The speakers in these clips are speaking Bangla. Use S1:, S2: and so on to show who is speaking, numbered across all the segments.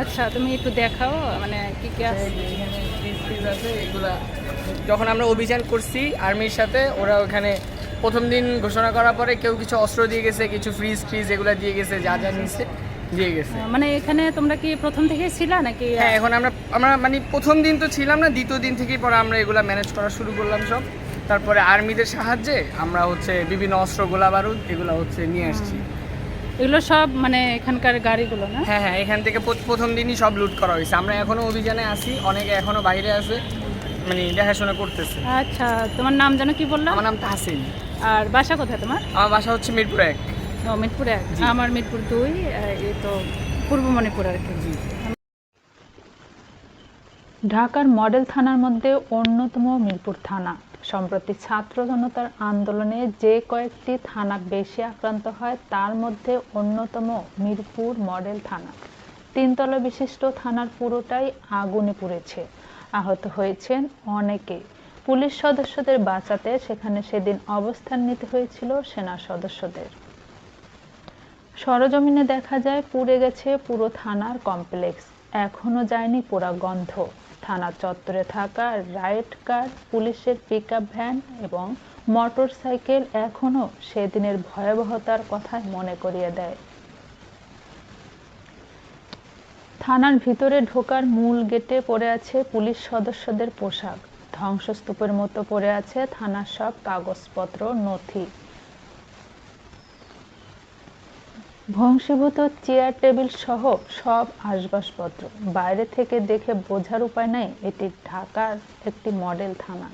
S1: আচ্ছা তুমি একটু দেখাও মানে কি কি আছে?
S2: এখানে ফ্রিজ ফ্রিজ আছে এগুলা যখন আমরা অভিযান করছি আর্মির সাথে ওরা ওখানে প্রথম দিন ঘোষণা করার পরে কেউ কিছু অস্ত্র দিয়ে গেছে কিছু ফ্রিজ ফ্রিজ এগুলো দিয়ে গেছে যা যা নিচ্ছে দিয়ে গেছে।
S1: মানে এখানে তোমরা কি প্রথম থেকেই ছিলা নাকি?
S2: হ্যাঁ এখন আমরা আমরা মানে প্রথম দিন তো ছিলাম না দ্বিতীয় দিন থেকেই পরে আমরা এগুলো ম্যানেজ করা শুরু করলাম সব। তারপরে আর্মিদের সাহায্যে আমরা হচ্ছে বিভিন্ন অস্ত্র গোলা বারুদ এগুলো হচ্ছে নিয়ে আসছি।
S1: এগুলো সব মানে এখানকার গাড়িগুলো না?
S2: হ্যাঁ হ্যাঁ এখান থেকে প্রথম দিনই সব লুট করা হয়েছে। আমরা এখনও অভিযানে আছি অনেকে এখনও বাইরে আছে মানে দেখাশোনা করতেছে।
S1: আচ্ছা তোমার নাম যেন কি বললাম
S2: আমার নাম তাহসিন।
S1: আর বাসা কোথায় তোমার?
S2: আমার বাসা হচ্ছে মিরপুর এক।
S1: ও মিরপুর এক। আমার মিরপুর দুই এই তো পূর্ব মণিপুর আর কি।
S2: জি।
S3: ঢাকার মডেল থানার মধ্যে অন্যতম মিরপুর থানা। সম্প্রতি ছাত্র জনতার আন্দোলনে যে কয়েকটি থানা বেশি আক্রান্ত হয়, তার মধ্যে অন্যতম মিরপুর মডেল থানা। তিনতলা বিশিষ্ট থানার পুরোটাই আগুনে পুড়েছে। আহত হয়েছেন অনেকে। পুলিশ সদস্যদের বাঁচাতে সেখানে সেদিন অবস্থান নিতে হয়েছিল সেনা সদস্যদের। সরজমিনে দেখা যায়, পুড়ে গেছে পুরো থানার কমপ্লেক্স। এখনও যায়নি পোড়া গন্ধ। থানা চত্বরে থাকা রাইট কার পুলিশের পিকআপ ভ্যান এবং মোটর সাইকেল এখনও সেদিনের ভয়াবহতার কথাই মনে করিয়ে দেয়। থানার ভিতরে ঢোকার মূল গেটে পড়ে আছে পুলিশ সদস্যদের পোশাক। ধ্বংসস্তূপের মতো পড়ে আছে থানার সব কাগজপত্র, নথি। ধ্বংসীভূত চেয়ার টেবিল সহ সব আসবাবপত্র বাইরে থেকে দেখে বোঝার উপায় নাই, এটি ঢাকার একটি মডেল থানা।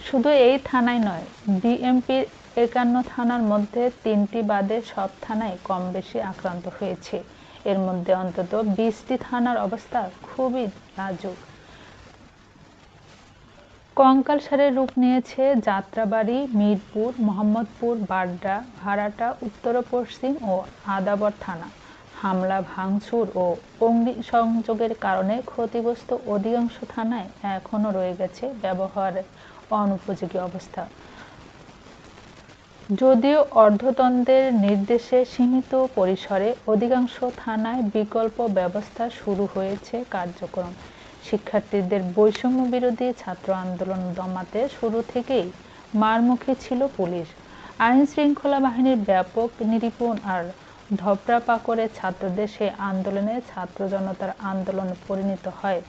S3: শুধু এই থানায় নয় বিএমপির একান্ন থানার মধ্যে তিনটি বাদে সব থানায় কম বেশি আক্রান্ত হয়েছে। এর মধ্যে অন্তত বিশটি থানার অবস্থা খুবই নাজুক। কঙ্কালসারের রূপ নিয়েছে যাত্রাবাড়ি, মিরপুর, মোহাম্মদপুর, বাড্ডা, ভাড়াটা, উত্তর পশ্চিম ও আদাবর থানা। হামলা, ভাঙচুর ও অগ্নিসংযোগের কারণে ক্ষতিগ্রস্ত অধিকাংশ থানায় এখনও রয়ে গেছে ব্যবহার অনুপযোগী অবস্থা। যদিও অর্ধতন্ত্রের নির্দেশে সীমিত পরিসরে অধিকাংশ থানায় বিকল্প ব্যবস্থা শুরু হয়েছে কার্যক্রম। শিক্ষার্থীদের বৈষম্য বিরোধী ছাত্র আন্দোলন দমাতে শুরু থেকেই মারমুখী ছিল পুলিশ। আইন শৃঙ্খলা বাহিনীর ব্যাপক নিরীপণ আর ধপড়া পাকড়ে ছাত্রদের সেই আন্দোলনে ছাত্র জনতার আন্দোলন পরিণত হয়।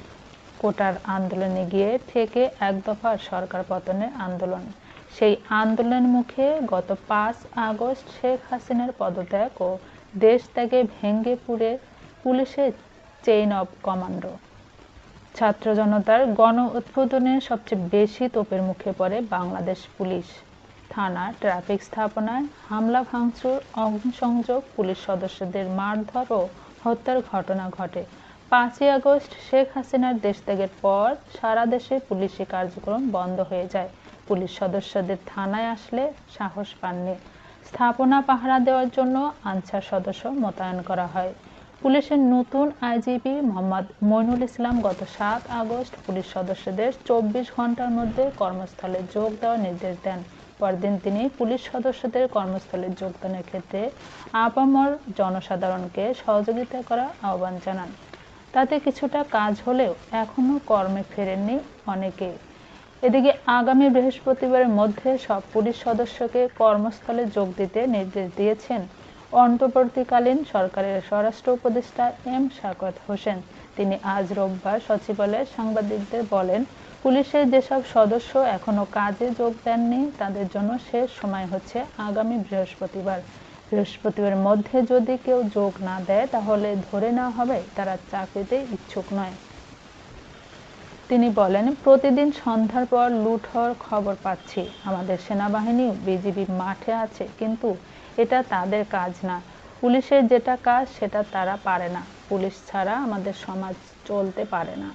S3: কোটার আন্দোলনে গিয়ে থেকে এক দফার সরকার পতনের আন্দোলন। সেই আন্দোলনের মুখে গত পাঁচ আগস্ট শেখ হাসিনার পদত্যাগ ও দেশ ত্যাগে ভেঙ্গে পুড়ে পুলিশের চেইন অব কমান্ডো ছাত্র জনতার গণ উদ্বোধনে সবচেয়ে বেশি তোপের মুখে পড়ে বাংলাদেশ পুলিশ। থানা ট্রাফিক স্থাপনায় হামলা ভাঙচুর, অগ্নিসংযোগ, পুলিশ সদস্যদের মারধর ও হত্যার ঘটনা ঘটে। পাঁচই আগস্ট শেখ হাসিনার দেশত্যাগের পর সারা দেশে পুলিশি কার্যক্রম বন্ধ হয়ে যায়। পুলিশ সদস্যদের থানায় আসলে সাহস পাননি। স্থাপনা পাহারা দেওয়ার জন্য আনসার সদস্য মোতায়েন করা হয়। পুলিশের নতুন আইজিপি মোহাম্মদ মইনুল ইসলাম গত সাত আগস্ট পুলিশ সদস্যদের চব্বিশ ঘণ্টার মধ্যে কর্মস্থলে যোগ দেওয়ার নির্দেশ দেন। পরদিন তিনি পুলিশ সদস্যদের কর্মস্থলে যোগদানের ক্ষেত্রে আপামর জনসাধারণকে সহযোগিতা করার আহ্বান জানান। তাতে কিছুটা কাজ হলেও এখনও কর্মে ফেরেননি অনেকে। এদিকে আগামী বৃহস্পতিবারের মধ্যে সব পুলিশ সদস্যকে কর্মস্থলে যোগ দিতে নির্দেশ দিয়েছেন অন্তর্বর্তীকালীন সরকারের স্বরাষ্ট্র উপদেষ্টা এম শাকত হোসেন। তিনি আজ রোববার সচিবালয়ে সাংবাদিকদের বলেন, পুলিশের যেসব সদস্য এখনও কাজে যোগ দেননি, তাদের জন্য শেষ সময় হচ্ছে আগামী বৃহস্পতিবার। বৃহস্পতিবার মধ্যে যদি কেউ যোগ না দেয়, তাহলে ধরে নেওয়া হবে তারা চাকরিতে ইচ্ছুক নয়। তিনি বলেন, প্রতিদিন সন্ধ্যার পর লুট হওয়ার খবর পাচ্ছি। আমাদের সেনাবাহিনী বিজিবি মাঠে আছে, কিন্তু এটা তাদের কাজ না। পুলিশের যেটা কাজ, সেটা তারা পারে না। পুলিশ ছাড়া আমাদের সমাজ চলতে পারে না।